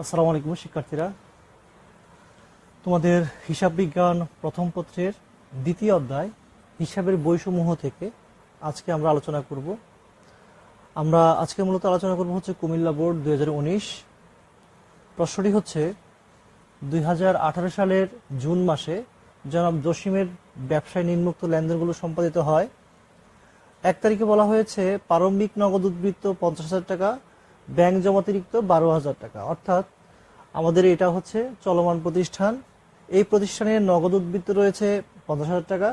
আসসালামু আলাইকুম, শিক্ষার্থীরা। তোমাদের হিসাব বিজ্ঞান প্রথম পত্রের দ্বিতীয় অধ্যায় হিসাবের বইসমূহ থেকে আজকে আমরা আলোচনা করব। আমরা আজকে মূলত আলোচনা করব হচ্ছে কুমিল্লা বোর্ড দুই হাজার উনিশ। প্রশ্নটি হচ্ছে, দুই হাজার আঠারো সালের জুন মাসে জনাব জসিমের ব্যবসায় নিম্মুক্ত লেনদেনগুলো সম্পাদিত হয়। এক তারিখে বলা হয়েছে, প্রারম্ভিক নগদ উদ্বৃত্ত পঞ্চাশ হাজার টাকা ব্যাংক জমাতিরিক্ত বারো হাজার টাকা। অর্থাৎ আমাদের এটা হচ্ছে চলমান প্রতিষ্ঠান। এই প্রতিষ্ঠানের নগদ উদ্বৃত্ত রয়েছে পঞ্চাশ হাজার টাকা।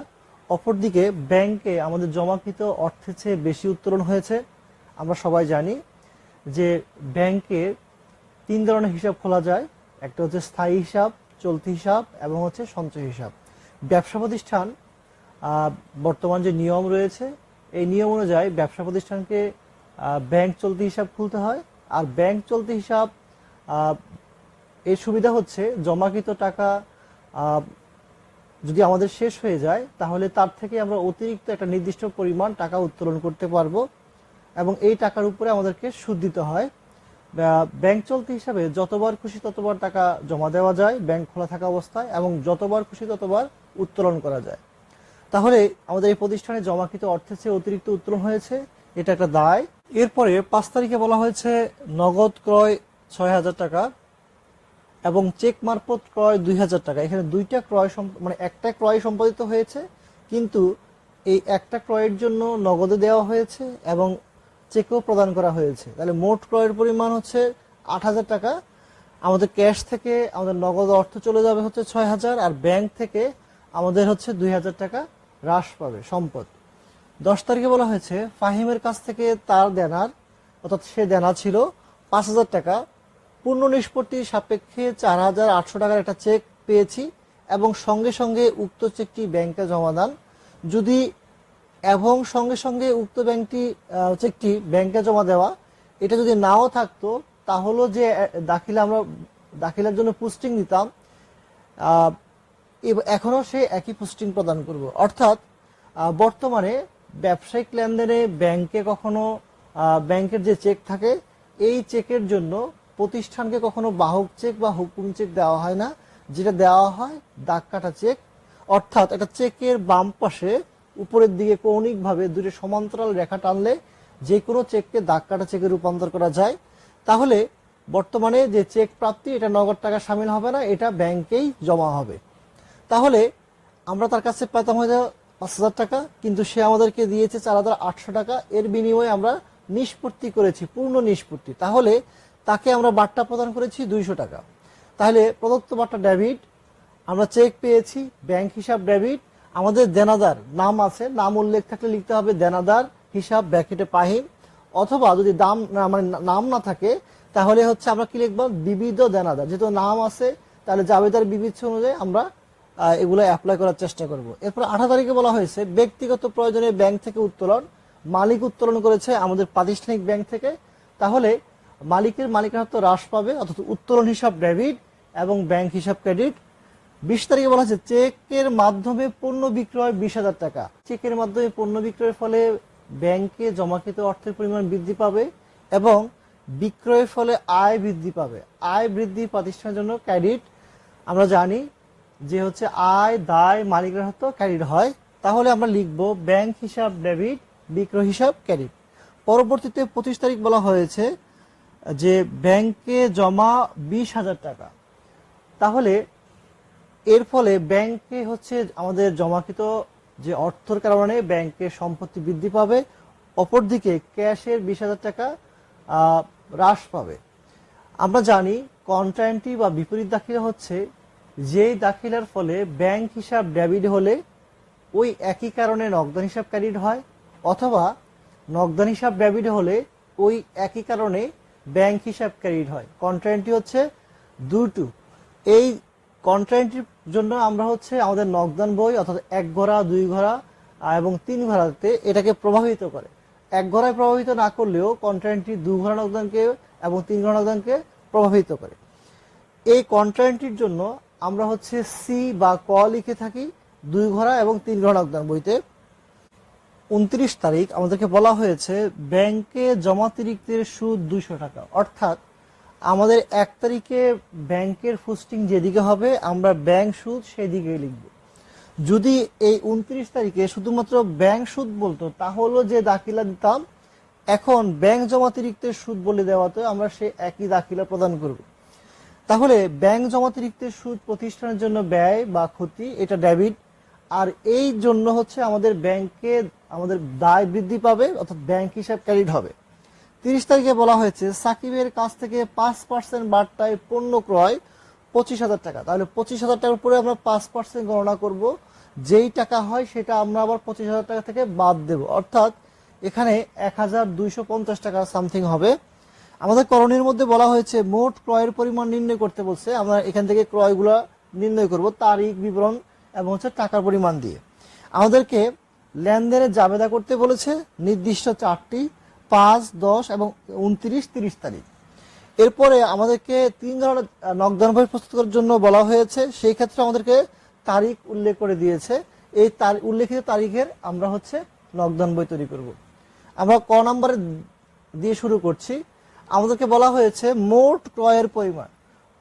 অপরদিকে ব্যাংকে আমাদের জমাকৃত অর্থের চেয়ে বেশি উত্তোলন হয়েছে। আমরা সবাই জানি যে ব্যাংকে তিন ধরনের হিসাব খোলা যায়। একটা হচ্ছে স্থায়ী হিসাব, চলতি হিসাব এবং হচ্ছে সঞ্চয় হিসাব। ব্যবসা প্রতিষ্ঠান বর্তমান যে নিয়ম রয়েছে, এই নিয়ম অনুযায়ী ব্যবসা প্রতিষ্ঠানকে ব্যাংক চলতি হিসাব খুলতে হয়। আর ব্যাংক চলতি হিসাব এর সুবিধা হচ্ছে জমাকৃত টাকা যদি আমাদের শেষ হয়ে যায়, তাহলে তার থেকে আমরা অতিরিক্ত একটা নির্দিষ্ট পরিমাণ টাকা উত্তোলন করতে পারব এবং এই টাকার উপরে আমাদেরকে সুদ দিতে হয়। ব্যাংক চলতি হিসাবে যতবার খুশি ততবার টাকা জমা দেওয়া যায় ব্যাংক খোলা থাকা অবস্থায়, এবং যতবার খুশি ততবার উত্তোলন করা যায়। তাহলে আমাদের এই প্রতিষ্ঠানে জমাকৃত অর্থের চেয়ে অতিরিক্ত উত্তোলন হয়েছে, এটা একটা দায়। এরপরে পাঁচ তারিখে বলা হয়েছে নগদ ক্রয় ছয় হাজার টাকা এবং চেক মারফত ক্রয় দুই হাজার টাকা। এখানে দুইটা ক্রয় মানে একটা ক্রয় সম্পাদিত হয়েছে, কিন্তু এই একটা ক্রয়ের জন্য নগদে দেওয়া হয়েছে এবং চেকও প্রদান করা হয়েছে। তাহলে মোট ক্রয়ের পরিমাণ হচ্ছে আট হাজার টাকা। আমাদের ক্যাশ থেকে আমাদের নগদ অর্থ চলে যাবে হচ্ছে ছয় হাজার আর ব্যাংক থেকে আমাদের হচ্ছে দুই হাজার টাকা হ্রাস পাবে সম্পদ। দশ তারিখে বলা হয়েছে, ফাহিমের কাছ থেকে তার দেনার, অর্থাৎ সে দেনা ছিল পাঁচ হাজার টাকা। পূর্ণ নিষ্পত্তির সাপেক্ষে চার হাজার আটশো টাকার একটা চেক পেয়েছি এবং সঙ্গে সঙ্গে উক্ত চেকটি ব্যাংকে জমা দান। যদি এবং সঙ্গে সঙ্গে উক্ত ব্যাংকটি চেকটি ব্যাংকে জমা দেওয়া, এটা যদি নাও থাকতো তাহলেও যে দাখিলা আমরা দাখিলার জন্য পোস্টিং দিতাম এখনও সে একই পোস্টিং প্রদান করব। অর্থাৎ বর্তমানে ব্যবসায়িক লেনদেনে ব্যাংকে কখনো ব্যাংকের যে চেক থাকে, এই চেকের জন্য প্রতিষ্ঠানকে কখনো বাহক চেক বা হুকুম চেক দেওয়া হয় না। যেটা দেওয়া হয়, দাগ কাটা চেক। অর্থাৎ একটা চেকের বাম পাশে উপরের দিকে কৌণিকভাবে দুটো সমান্তরাল রেখা টানলে যে কোনো চেককে দাগ কাটা চেকে রূপান্তর করা যায়। তাহলে বর্তমানে যে চেক প্রাপ্তি, এটা নগদ টাকা সামিল হবে না, এটা ব্যাংকেই জমা হবে। তাহলে আমরা তার কাছে পেতাম হয়তো পাঁচ হাজার টাকা, কিন্তু সে আমাদেরকে দিয়েছে চার হাজার আটশো টাকা। এর বিনিময়ে আমরা নিষ্পত্তি করেছি, পূর্ণ নিষ্পত্তি। তাহলে তাকে আমরা বার্তা প্রদান করেছি দুইশো টাকা। তাহলে প্রদত্ত বার্তা ডেবিট, আমরা চেক পেয়েছি, ব্যাংক হিসাব ডেবিট, আমাদের দেনাদার নাম আছে, নাম উল্লেখ থাকলে লিখতে হবে দেনাদার হিসাব ব্যাকেটে পাহিম। অথবা যদি দাম মানে নাম না থাকে, তাহলে হচ্ছে আমরা কি লিখব? বিবিধ দেনাদার। যেহেতু নাম আছে, তাহলে জাবেদার বিবিধ অনুযায়ী আমরা এগুলো অ্যাপ্লাই করার চেষ্টা করব। এরপর আঠারো তারিখে বলা হয়েছে, ব্যক্তিগত প্রয়োজনে ব্যাংক থেকে উত্তোলন, মালিক উত্তোলন করেছে আমাদের প্রাতিষ্ঠানিক ব্যাংক থেকে। তাহলে মালিকের মালিকানাত্ব হ্রাস পাবে, অর্থাৎ উত্তোলন হিসাব ডেবিট এবং ব্যাংক হিসাব ক্রেডিট বিশ তারিখে বলা হয়েছে চেকের মাধ্যমে পণ্য বিক্রয় বিশ হাজার টাকা। চেকের মাধ্যমে পণ্য বিক্রয়ের ফলে ব্যাংকে জমাকৃত অর্থের পরিমাণ বৃদ্ধি পাবে এবং বিক্রয়ের ফলে আয় বৃদ্ধি পাবে। আয় বৃদ্ধি প্রতিষ্ঠানের জন্য ক্রেডিট আমরা জানি যে হচ্ছে আয়, দায় মালিকের হাতে ক্রেডিট হয়, তাহলে আমরা লিখব ব্যাংক হিসাব, ডেবিট, বিক্রয় হিসাব, ক্রেডিট। পরবর্তীতে পঁচিশ তারিখ বলা হয়েছে যে ব্যাংকে জমা বিশ হাজার টাকা। তাহলে এর ফলে ব্যাংকে হচ্ছে আমাদের জমাকৃত যে অর্থর কারণে ব্যাংকের সম্পত্তি বৃদ্ধি পাবে, অপরদিকে ক্যাশের বিশ হাজার টাকা হ্রাস পাবে। আমরা জানি কন্ট্রান্টি বা বিপরীত দাখিলা হচ্ছে যেই দাখিলার ফলে ব্যাংক হিসাব ডেবিট হলে ওই একই কারণে নগদান হিসাব ক্রেডিট হয়, অথবা নগদান হিসাব ডেবিট হলে ওই একই কারণে ব্যাংক হিসাব ক্রেডিট হয়। কন্ট্রান্টি হচ্ছে দুটো। এই কন্ট্রান্টির জন্য আমরা হচ্ছে আমাদের নগদান বই অর্থাৎ এক ঘোড়া, দুই ঘোড়া এবং তিন ঘোড়াতে এটাকে প্রভাবিত করে। এক ঘোড়ায় প্রভাবিত না করলেও কন্ট্রান্টি দু ঘোড়া নগদানকে এবং তিন ঘোড়া নগদানকে প্রভাবিত করে। এই কন্ট্রান্টির জন্য আমরা হচ্ছে সি বা ক লিখে থাকি, দুই ঘোড়া এবং তিন ঘোড়া নগদান বইতে। উনত্রিশ তারিখ আমাদেরকে বলা হয়েছে, ব্যাংকে জমাতিরিক্তের সুদ দুইশো টাকা। অর্থাৎ আমাদের এক তারিখে ব্যাংকের ফুস্টিং যেদিকে হবে, আমরা ব্যাংক সুদ সেদিকে লিখব। যদি এই উনত্রিশ তারিখে শুধুমাত্র ব্যাংক সুদ বলতো, তাহলে যে দাখিলা দিতাম, এখন ব্যাংক জমাতিরিক্তের সুদ বলে দেওয়াতে আমরা সে একই দাখিলা প্রদান করব। তাহলে ব্যাংক জমাতিরিক্তের সুদ প্রতিষ্ঠানের জন্য ব্যয় বা ক্ষতি, এটা ডেবিট। আর এই জন্য হচ্ছে আমাদের ব্যাংকে আমাদের দায় বৃদ্ধি পাবে, অর্থাৎ ব্যাংক হিসাব ক্রেডিট হবে। তিরিশ তারিখে বলা হয়েছে, সাকিবের কাছ থেকে পাঁচ পার্সেন্ট বার্তায় পণ্য ক্রয় পঁচিশ হাজার টাকা। তাহলে পঁচিশ হাজার টাকার উপরে আমরা পাঁচ পার্সেন্ট গণনা করব। যেই টাকা হয় সেটা আমরা আবার পঁচিশ হাজার টাকা থেকে বাদ দেব। অর্থাৎ এখানে এক হাজার দুইশো পঞ্চাশ টাকা সামথিং হবে। আমাদের করণীর মধ্যে বলা হয়েছে, মোট ক্রয়ের পরিমাণ নির্ণয় করতে বলছে, আমরা এখান থেকে ক্রয়গুলো নির্ণয় করব তারিখ, বিবরণ এবং হচ্ছে টাকার পরিমাণ দিয়ে। আমাদেরকে লেনদেনের জাবেদা করতে বলেছে নির্দিষ্ট চারটি, পাঁচ, দশ এবং উনত্রিশ, তিরিশ তারিখ। এরপরে আমাদেরকে তিন ধরনের নকদান বই প্রস্তুত করার জন্য বলা হয়েছে, সেই ক্ষেত্রে আমাদেরকে তারিখ উল্লেখ করে দিয়েছে। এই উল্লেখিত তারিখের আমরা হচ্ছে নকদান বই তৈরি করব। আমরা ক নম্বরে দিয়ে শুরু করছি। আমাদেরকে বলা হয়েছে মোট ক্রয়ের পরিমাণ।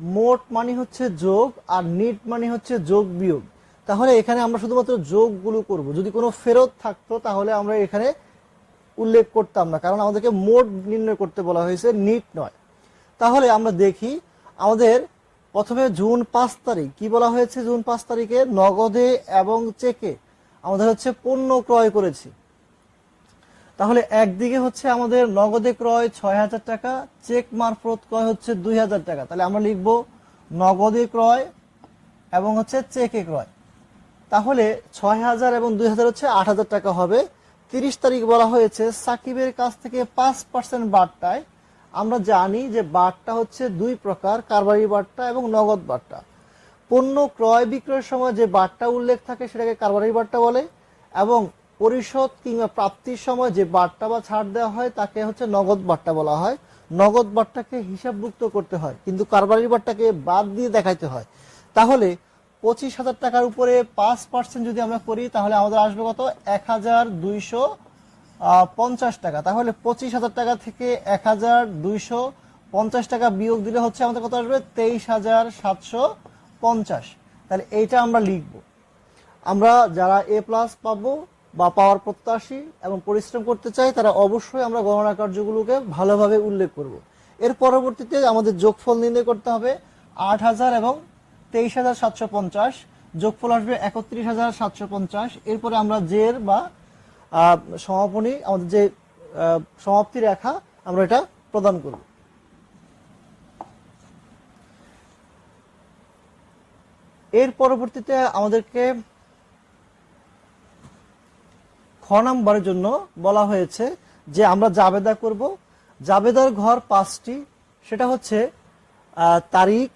মোট মানে হচ্ছে যোগ আর নিট মানে হচ্ছে যোগ বিয়োগ। তাহলে এখানে আমরা শুধুমাত্র যোগগুলো করব। যদি কোনো ফেরত থাকতো তাহলে আমরা এখানে উল্লেখ করতাম না, কারণ আমাদেরকে মোট নির্ণয় করতে বলা হয়েছে নিট নয়। তাহলে আমরা দেখি আমাদের প্রথমে জুন পাঁচ তারিখ। কি বলা হয়েছে জুন পাঁচ তারিখে? নগদে এবং চেকে। আমাদের হচ্ছে পণ্য ক্রয় করেছি। তাহলে একদিকে হচ্ছে আমাদের নগদে ক্রয় ছয় হাজার টাকা, চেক মারফত ক্রয় হচ্ছে দুই হাজার টাকা। তাহলে আমরা লিখব নগদে ক্রয় এবং হচ্ছে চেকে ক্রয়। তাহলে ছয় হাজার এবং দুই হাজার হচ্ছে আট হাজার টাকা হবে। তিরিশ তারিখ বলা হয়েছে, সাকিবের কাছ থেকে পাঁচ পার্সেন্ট বার্তায় আমরা জানি যে বার্তা হচ্ছে দুই প্রকার, কারবারি বার্তা এবং নগদ বার্তা। পণ্য ক্রয় বিক্রয়ের সময় যে বার্তা উল্লেখ থাকে সেটাকে কারবারি বার্তা বলে এবং পরিশোধ কিংবা প্রাপ্তির সময় যে বার্তা বা ছাড় দেওয়া হয়, তাকে হচ্ছে নগদ বার্তা বলা হয়। নগদ বার্তাকে হিসাবভুক্ত করতে হয়, কিন্তু কারবারি বার্তাকে বাদ দিয়ে দেখাইতে হয়। তাহলে পঁচিশ হাজার টাকার উপরে পাঁচ পার্সেন্ট যদি আমরা করি, তাহলে আমাদের আসবে কত? এক হাজার দুইশো পঞ্চাশ টাকা। তাহলে পঁচিশ হাজার টাকা থেকে এক হাজার দুইশো পঞ্চাশ টাকা বিয়োগ দিলে হচ্ছে আমাদের কত আসবে? তেইশ হাজার সাতশো পঞ্চাশ। তাহলে এইটা আমরা লিখব। আমরা যারা এ প্লাস পাবো বা পাওয়ার প্রত্যাশী এবং পরিশ্রম করতে চাই তারা অবশ্যই আমরা গণনা কার্যগুলোকে ভালোভাবে উল্লেখ করব। এর পরবর্তীতে আমাদের যোগফল নির্ণয় করতে হবে আট হাজার এবং তেইশ হাজার সাতশো পঞ্চাশ। যোগফল আসবে একত্রিশ হাজার সাতশো পঞ্চাশ। এরপরে আমরা জের বা সমাপনী, আমাদের যে সমাপ্তি রেখা, আমরা এটা প্রদান করব। এর পরবর্তীতে আমাদেরকে খ নাম্বারের জন্য বলা হয়েছে যে আমরা জাবেদা করব। জাবেদার ঘর পাঁচটি। সেটা হচ্ছে তারিখ,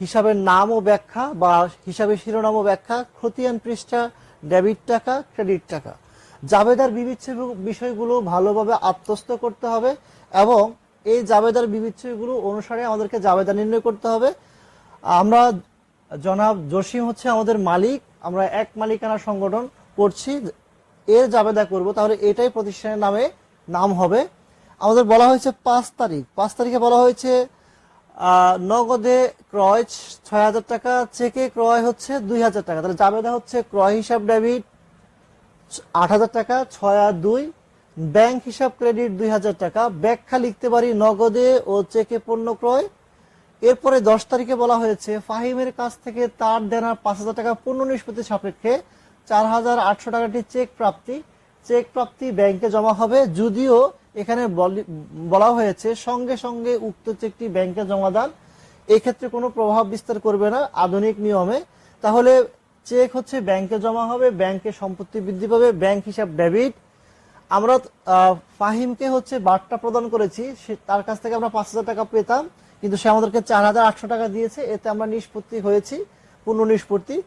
হিসাবের নাম ও ব্যাখ্যা বা হিসাবের শিরোনাম ও ব্যাখ্যা, খতিয়ান পৃষ্ঠা, ডেবিট টাকা, ক্রেডিট টাকা। জাবেদার বিবিচ্ছেদ বিষয়গুলো ভালোভাবে আত্মস্থ করতে হবে এবং এই জাবেদার বিবিচ্ছেদগুলো অনুসারে আমাদেরকে জাবেদা নির্ণয় করতে হবে। আমরা জনাব জসিম হচ্ছে আমাদের মালিক। আমরা এক মালিকানা সংগঠন করছি। এর জাবেদা করব, তাহলে এটাই প্রতিষ্ঠানের নামে নাম হবে। আমাদের বলা হয়েছে পাঁচ তারিখ। পাঁচ তারিখে বলা হয়েছে নগদে ক্রয় ছয় হাজার টাকা, চেকে ক্রয় হচ্ছে দুই হাজার টাকা। তাহলে জাবেদা হচ্ছে ক্রয় হিসাব ডেবিট আট হাজার টাকা, ছয় আর দুই। ব্যাংক হিসাব ক্রেডিট দুই হাজার টাকা। ব্যাখ্যা লিখতে পারি নগদে ও চেকে পণ্য ক্রয়। এরপরে দশ তারিখে বলা হয়েছে, ফাহিমের কাছ থেকে তার দেনা পাঁচ হাজার টাকা পণ্য নিষ্পত্তি সাপেক্ষে চার হাজার আটশো টাকাটি চেক প্রাপ্তি। চেক প্রাপ্তি ব্যাংকে জমা হবে। যদিও এখানে বলি- হয়েছে, সঙ্গে সঙ্গে উক্ত চেকটি ব্যাংকে জমা দান। এক্ষেত্রে কোনো প্রভাব বিস্তার করবে না আধুনিক নিয়মে। তাহলে চেক হচ্ছে ব্যাংকে জমা হবে, ব্যাংকে সম্পত্তি বৃদ্ধি পাবে, ব্যাংক হিসাব ডেবিট। আমরা ফাহিমকে হচ্ছে বার্তা প্রদান করেছি, সে তার কাছ থেকে আমরা পাঁচ হাজার টাকা পেতাম, কিন্তু সে আমাদেরকে চার হাজার আটশো টাকা দিয়েছে, এতে আমরা নিষ্পত্তি হয়েছি, পূর্ণ নিষ্পত্তি।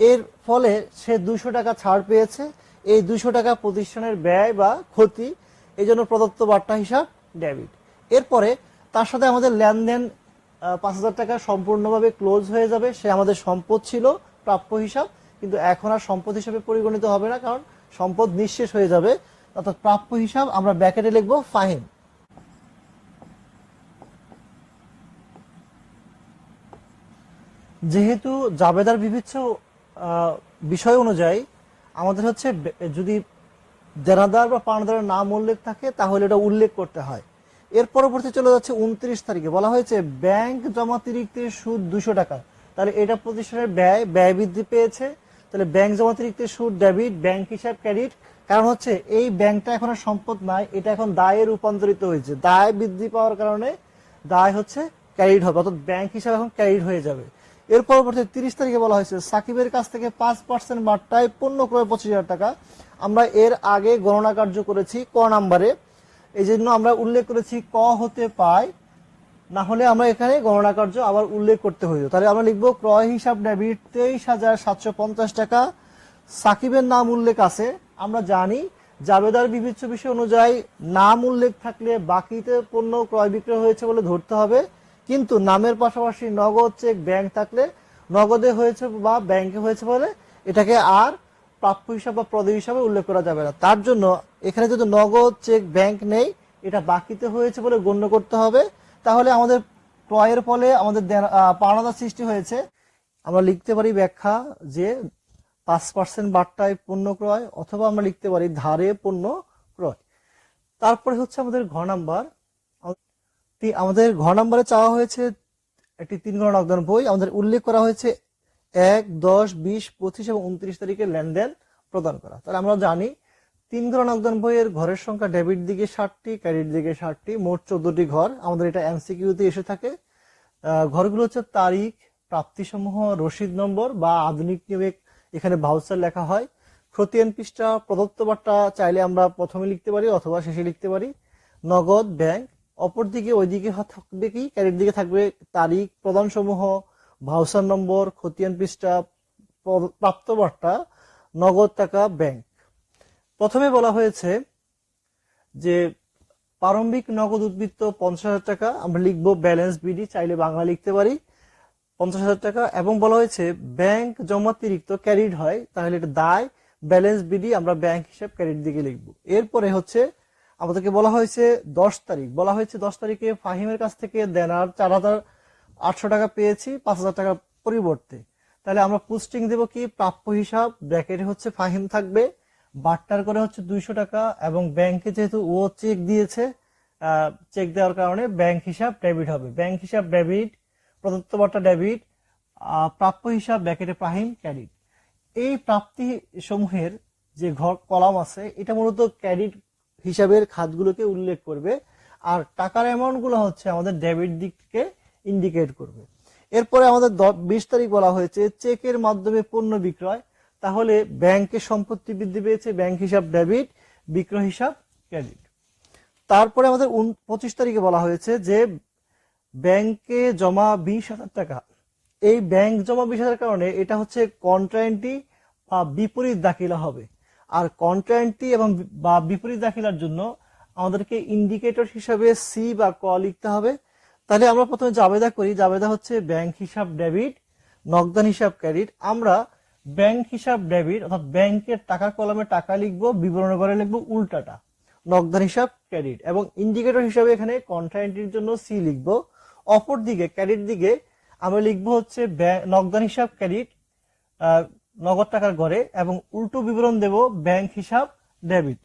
এর ফলে সে দুইশো টাকা ছাড় পেয়েছে। এই দুশো টাকা প্রতিষ্ঠানের ব্যয় বা ক্ষতি এই জন্য প্রদত্ত বার্তা হিসাব ডেবিট। এরপরে তার সাথে আমাদের লেনদেন পাঁচ হাজার টাকা সম্পূর্ণভাবে ক্লোজ হয়ে যাবে। সে আমাদের সম্পদ ছিল প্রাপ্য হিসাব কিন্তু এখন আর সম্পদ হিসাবে পরিগণিত হবে না কারণ সম্পদ নিঃশেষ হয়ে যাবে। অর্থাৎ প্রাপ্য হিসাব আমরা ব্যাকেটে লিখব ফাহিম। যেহেতু জাবেদার আহ, বিষয় অনুযায়ী আমাদের হচ্ছে যদি দেনাদার বা পাওনাদারের নাম উল্লেখ থাকে, তাহলে এটা উল্লেখ করতে হয়। এর পরবর্তী চলে যাচ্ছে উনত্রিশ তারিখে। বলা হয়েছে ব্যাংক জমাতিরিক্তের সুদ দুশো টাকা। তাহলে এটা প্রতিষ্ঠানের ব্যয় ব্যয় বৃদ্ধি পেয়েছে। তাহলে ব্যাংক জমাতিরিক্তের সুদ, ডেবিট, ব্যাংক হিসাব, ক্রেডিট। কারণ হচ্ছে এই ব্যাংকটা এখন আর সম্পদ নাই, এটা এখন দায়ে রূপান্তরিত হয়েছে। দায় বৃদ্ধি পাওয়ার কারণে দায় হচ্ছে ক্যারিড হবে, অর্থাৎ ব্যাংক হিসাবে এখন ক্যারিড হয়ে যাবে। এর পরবর্তী তিরিশ তারিখে বলা হয়েছে, সাকিবের কাছ থেকে পাঁচ পার্সেন্ট বার্তায় পণ্য ক্রয় পঁচিশ হাজার টাকা। আমরা এর আগে গণনা কার্য করেছি ক নাম্বারে। এই জন্য আমরা উল্লেখ করেছি ক হতে পায়। না হলে আমরা এখানে গণনা কার্য আবার উল্লেখ করতে হইল। তাহলে আমরা লিখব ক্রয় হিসাব ডেবিট তেইশ হাজার সাতশো পঞ্চাশ টাকা। সাকিবের নাম উল্লেখ আছে, আমরা জানি। জাবেদার বিবেচ্য বিষয় অনুযায়ী নাম উল্লেখ থাকলে বাকিতে পণ্য ক্রয় বিক্রয় হয়েছে বলে ধরতে হবে। কিন্তু নামের পাশাপাশি নগদ চেক ব্যাংক থাকলে নগদে হয়েছে বা ব্যাংকে হয়েছে বলে এটাকে আর প্রাপ্য হিসাব বা প্রদেয় হিসাবে উল্লেখ করা যাবে না। তার জন্য এখানে যদি নগদ চেক ব্যাংক নেই, এটা বাকিতে হয়েছে বলে গণ্য করতে হবে। তাহলে আমাদের ক্রয়ের ফলে আমাদের পাওনাদার সৃষ্টি হয়েছে। আমরা লিখতে পারি ব্যাখ্যা যে পাঁচ পার্সেন্ট বার্তায় পণ্য ক্রয় অথবা আমরা লিখতে পারি ধারে পণ্য ক্রয়। তারপরে হচ্ছে আমাদের ঘ নাম্বার। আমাদের ঘ নাম্বারে চাওয়া হয়েছে একটি তিন ঘর নগদান বই। আমাদের উল্লেখ করা হয়েছে এক, দশ, বিশ, পঁচিশ এবং উনত্রিশ তারিখে লেনদেন প্রদান করা। তাহলে আমরা জানি, তিন ঘর নগদান বইয়ের ঘরের সংখ্যা ডেবিট দিকে ষাটটি, ক্রেডিট দিকে ষাটটি, মোট চোদ্দটি ঘর। আমাদের এটা এমসিকিউতে এসে থাকে। ঘরগুলো হচ্ছে তারিখ, প্রাপ্তিসমূহ, রসিদ নম্বর বা আধুনিক নিয়মে এখানে ভাউচার লেখা হয়। খতিয়ান পৃষ্ঠা, প্রদত্ত বার্তা চাইলে আমরা প্রথমে লিখতে পারি অথবা শেষে লিখতে পারি। নগদ, ব্যাংক অপরদিকে ওইদিকে থাকবে কি? ক্যারির দিকে থাকবে তারিখ প্রদান সমূহ ভাউচার নম্বর, খতিয়ান পৃষ্ঠা, প্র- প্রাপ্ত বার্তা নগদ টাকা, ব্যাংক। প্রথমে বলা হয়েছে যে প্রারম্ভিক নগদ উদ্বৃত্ত পঞ্চাশ হাজার টাকা। আমরা লিখব ব্যালেন্স বিডি, চাইলে বাংলা লিখতে পারি। পঞ্চাশ হাজার টাকা এবং বলা হয়েছে ব্যাংক জমাতিরিক্ত ক্যারিড হয়, তাহলে এটা দায়। ব্যালেন্স বিডি আমরা ব্যাংক হিসাব ক্যারিড দিকে লিখব। এরপরে হচ্ছে আমাদেরকে বলা হয়েছে দশ তারিখ। বলা হয়েছে দশ তারিখে ফাহিমের কাছ থেকে দেনার চার হাজার আটশো টাকা পেয়েছি, পাঁচ হাজার টাকার পরিবর্তে। তাহলে আমরা পোস্টিং দেব কি? প্রাপ্য হিসাব, ব্র্যাকেটে হচ্ছে ফাহিম থাকবে, বাট্টার করে হচ্ছে দুইশো টাকা এবং ব্যাংকে যেহেতু ও চেক দিয়েছে চেক দেওয়ার কারণে ব্যাংক হিসাব ডেবিট হবে। ব্যাংক হিসাব ডেবিট, প্রদত্ত বার্তা ডেবিট প্রাপ্য হিসাব, ব্র্যাকেটে ফাহিম, ক্রেডিট। এই প্রাপ্তি সমূহের যে ঘর, কলাম আছে, এটা মূলত ক্রেডিট হিসাবের খাতগুলোকে উল্লেখ করবে আর টাকার অ্যামাউন্টগুলো হচ্ছে আমাদের ডেবিট দিককে ইন্ডিকেট করবে। এরপরে আমাদের বিশ তারিখ বলা হয়েছে চেকের মাধ্যমে পণ্য বিক্রয়। তাহলে ব্যাংকের সম্পত্তি বৃদ্ধি পেয়েছে, ব্যাংক হিসাব ডেবিট বিক্রয় হিসাব ক্রেডিট তারপরে আমাদের পঁচিশ তারিখে বলা হয়েছে যে ব্যাংকে জমা বিশ হাজার টাকা। এই ব্যাংক জমা বিশ হাজার কারণে এটা হচ্ছে কন্ট্রায়েন্টি বা বিপরীত দাখিলা হবে। আর কন্ট্রায়েন্টি এবং বা বিপরীত দাখিলার জন্য আমাদেরকে ইন্ডিকেটর হিসাবে সি বা ক লিখতে হবে। তাহলে আমরা প্রথমে জাবেদা করি। জাবেদা হচ্ছে ব্যাংক হিসাব ডেবিট নগদান হিসাব ক্রেডিট আমরা ব্যাংক হিসাব ডেবিট অর্থাৎ ব্যাংকের টাকা কলমে টাকা লিখব বিবরণের করে লিখব উল্টাটা। নগদান হিসাব ক্রেডিট এবং ইন্ডিকেটর হিসাবে এখানে কন্ট্রায়েন্টির জন্য সি লিখব। অপর দিকে ক্রেডিট দিকে আমরা লিখব হচ্ছে নগদান হিসাব ক্রেডিট নগদ টাকার ঘরে এবং উল্টো বিবরণ দেব ব্যাংক হিসাব, ডেবিট।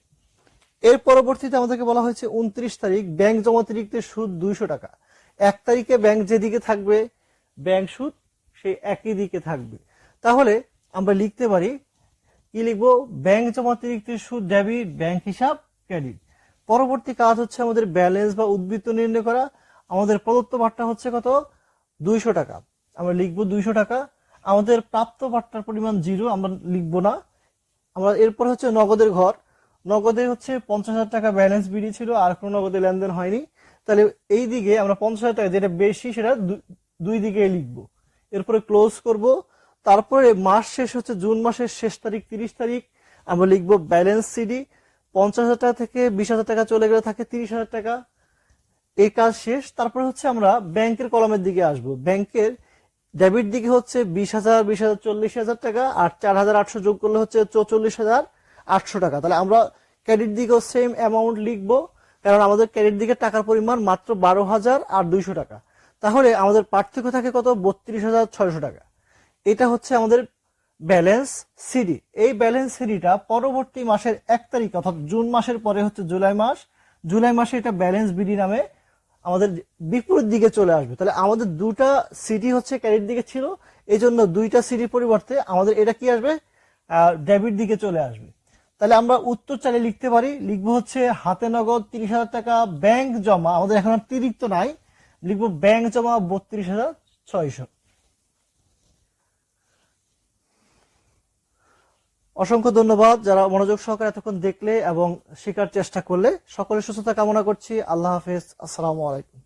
এর পরবর্তীতে আমাদেরকে বলা হয়েছে উনত্রিশ তারিখ, ব্যাংক জমাতিরিক্তের সুদ দুইশো টাকা। এক তারিখে ব্যাংক যেদিকে থাকবে, ব্যাংক সুদ সেই একই দিকে থাকবে। তাহলে আমরা লিখতে পারি, কি লিখব? ব্যাংক জমাতিরিক্তের সুদ, ডেবিট, ব্যাংক হিসাব, ক্রেডিট। পরবর্তী কাজ হচ্ছে আমাদের ব্যালেন্স বা উদ্বৃত্ত নির্ণয় করা। আমাদের প্রদত্ত বার্তা হচ্ছে কত? দুইশো টাকা। আমরা লিখব দুইশো টাকা। আমাদের প্রাপ্ত বার্তার পরিমাণ জিরো, আমরা লিখব না। আমরা এরপর হচ্ছে নগদের ঘর। নগদে হচ্ছে পঞ্চাশ হাজার টাকা ব্যালেন্স বিডি ছিল, আর কোনো নগদে লেনদেন হয়নি। তাহলে এই দিকে আমরা পঞ্চাশ হাজার টাকা যেটা বেশি, সেটা দুই দিকে লিখব। এরপরে ক্লোজ করব। তারপরে মাস শেষ হচ্ছে জুন মাসের শেষ তারিখ, তিরিশ তারিখ। আমরা লিখব ব্যালেন্স সিডি পঞ্চাশ হাজার টাকা থেকে বিশ হাজার টাকা চলে গেলে থাকে তিরিশ হাজার টাকা। এই কাজ শেষ। তারপরে হচ্ছে আমরা ব্যাংকের কলমের দিকে আসব। ব্যাংকের ডেবিট দিকে হচ্ছে বিশ হাজার বিশ হাজার চল্লিশ হাজার টাকা আর চার হাজার আটশো যোগ করলে হচ্ছে চৌচল্লিশ হাজার আটশো টাকা। তাহলে আমরা ক্রেডিট দিকেও সেম অ্যামাউন্ট লিখব, কারণ আমাদের ক্রেডিট দিকে টাকার পরিমাণ মাত্র বারো হাজার আর দুইশো টাকা। তাহলে আমাদের পার্থক্য থাকে কত? বত্রিশ হাজার ছয়শো টাকা। এটা হচ্ছে আমাদের ব্যালেন্স সিডি এই ব্যালেন্স সিডিটা পরবর্তী মাসের এক তারিখ অর্থাৎ জুন মাসের পরে হচ্ছে জুলাই মাস। জুলাই মাসে এটা ব্যালেন্স বিডি নামে আমাদের বিপরীত দিকে চলে আসবে। তাহলে আমাদের দুটা সিটি হচ্ছে ক্যারির দিকে ছিল এই জন্য দুইটা সিটির পরিবর্তে আমাদের এটা কি আসবে? ডেবিট দিকে চলে আসবে। তাহলে আমরা উত্তর চালে লিখতে পারি, লিখব হচ্ছে হাতে নগদ তিরিশ হাজার টাকা ব্যাংক জমা, আমাদের এখন অতিরিক্ত নাই, লিখব ব্যাংক জমা বত্রিশ হাজার ছয়শো। অসংখ্য ধন্যবাদ যারা মনোযোগ সহকারে এতক্ষণ দেখলে এবং শেখার চেষ্টা করলে। সকলে সুস্থতা কামনা করছি। আল্লাহ হাফেজ। আসসালামু আলাইকুম।